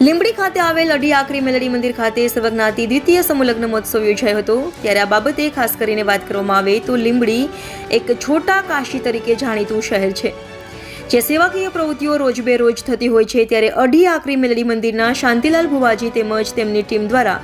લીંબડી ખાતે આવેલ અઢી આખરી મેલડી મંદિર ખાતે સર્વજ્ઞાતિ દ્વિતીય સમૂહલગ્ન મહોત્સવ યોજાયો હતો. ત્યારે આ બાબતે ખાસ કરીને વાત કરવામાં આવે તો લીંબડી એક છોટા કાશી તરીકે જાણીતું શહેર છે. જે સેવાકીય પ્રવૃત્તિઓ રોજબેરોજ થતી હોય છે ત્યારે અઢી આખરી મેલડી મંદિરના શાંતિલાલ ભુવાજી તેમજ તેમની ટીમ દ્વારા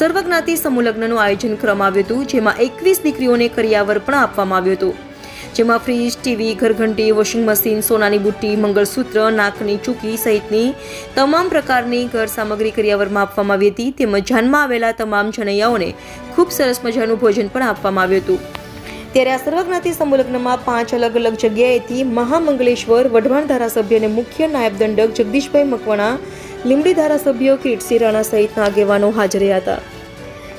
સર્વજ્ઞાતિ સમૂહલગ્નનું આયોજન કરવામાં આવ્યું હતું, જેમાં એકવીસ દીકરીઓને કરિયાવર પણ આપવામાં આવ્યું હતું. જેમાં ફ્રીજ, ટીવી, ઘરઘંટી, વોશિંગ મશીન, સોનાની બુટ્ટી, મંગળસૂત્ર, નાકની ચૂકી સહિતની તમામ પ્રકારની ઘર સામગ્રી કરિયાવરમાં આપવામાં આવી હતી. તેમજ જાનમાં આવેલા તમામ જનૈયાઓને ખૂબ સરસ મજાનું ભોજન પણ આપવામાં આવ્યું હતું. ત્યારે આ સર્વજ્ઞાતિ સમૂહલગ્નમાં પાંચ અલગ અલગ જગ્યાએથી મહામંગલેશ્વર, વઢવાણ ધારાસભ્ય અને મુખ્ય નાયબ દંડક જગદીશભાઈ મકવાણા, લીંબડી ધારાસભ્ય કીર્તિસિંહ રાણા સહિતના આગેવાનો હાજર રહ્યા હતા.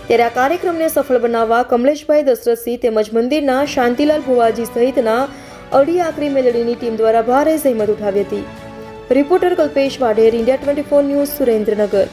ત્યારે આ કાર્યક્રમને સફળ બનાવવા કમલેશભાઈ દશરથસિંહ તેમજ મંદિરના શાંતિલાલ ભુવાજી સહિતના અઢી આકરી મેલડીની ટીમ દ્વારા ભારે જહેમત ઉઠાવી હતી. Reporter Kalpesh Vadher, India twenty four news Surendranagar.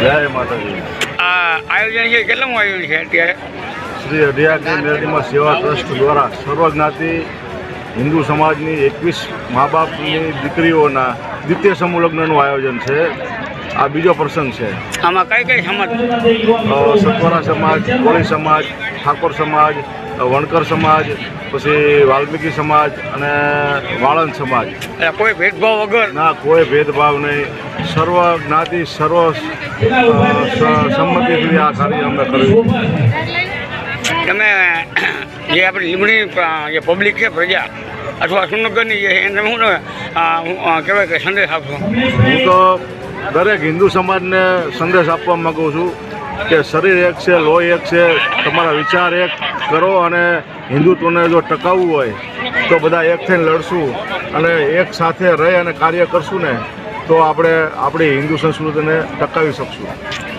જય માતાજી. આ આયોજન છે કેટલું આયોજન છે અત્યારે? શ્રી અઢિયાની મેરડીમાં સેવા ટ્રસ્ટ દ્વારા સર્વજ્ઞાતિ હિન્દુ સમાજની એકવીસ મા બાપની દીકરીઓના દ્વિતીય સમૂહ લગ્નનું આયોજન છે. આ બીજો પ્રસંગ છે. આમાં કઈ કઈ સમાજ? સતવારા સમાજ કોળી સમાજ ઠાકોર સમાજ વણકર સમાજ પછી વાલ્મીકી સમાજ અને વાળંદ સમાજ. કોઈ ભેદભાવ વગર? ના કોઈ ભેદભાવ નહીં. સર્વ જ્ઞાતિ સર્વ સંમતિથી આ કાર્ય અમે કર્યું તમે જે આપણી લીમડી પ- જે પબ્લિક છે પ્રજા અથવા સુનગરની જે એને હું, કહેવાય કે સંદેશ આપશો? હું તો દરેક હિન્દુ સમાજને સંદેશ આપવા માગું છું કે શરીર એક છે લોહી એક છે તમારા વિચાર એક કરો અને હિન્દુત્વને જો ટકાવવું હોય તો બધા એક થઈને લડશું અને એક સાથે રહી અને કાર્ય કરશું ને તો આપણે આપણી હિન્દુ સંસ્કૃતિને ટકાવી શકશું.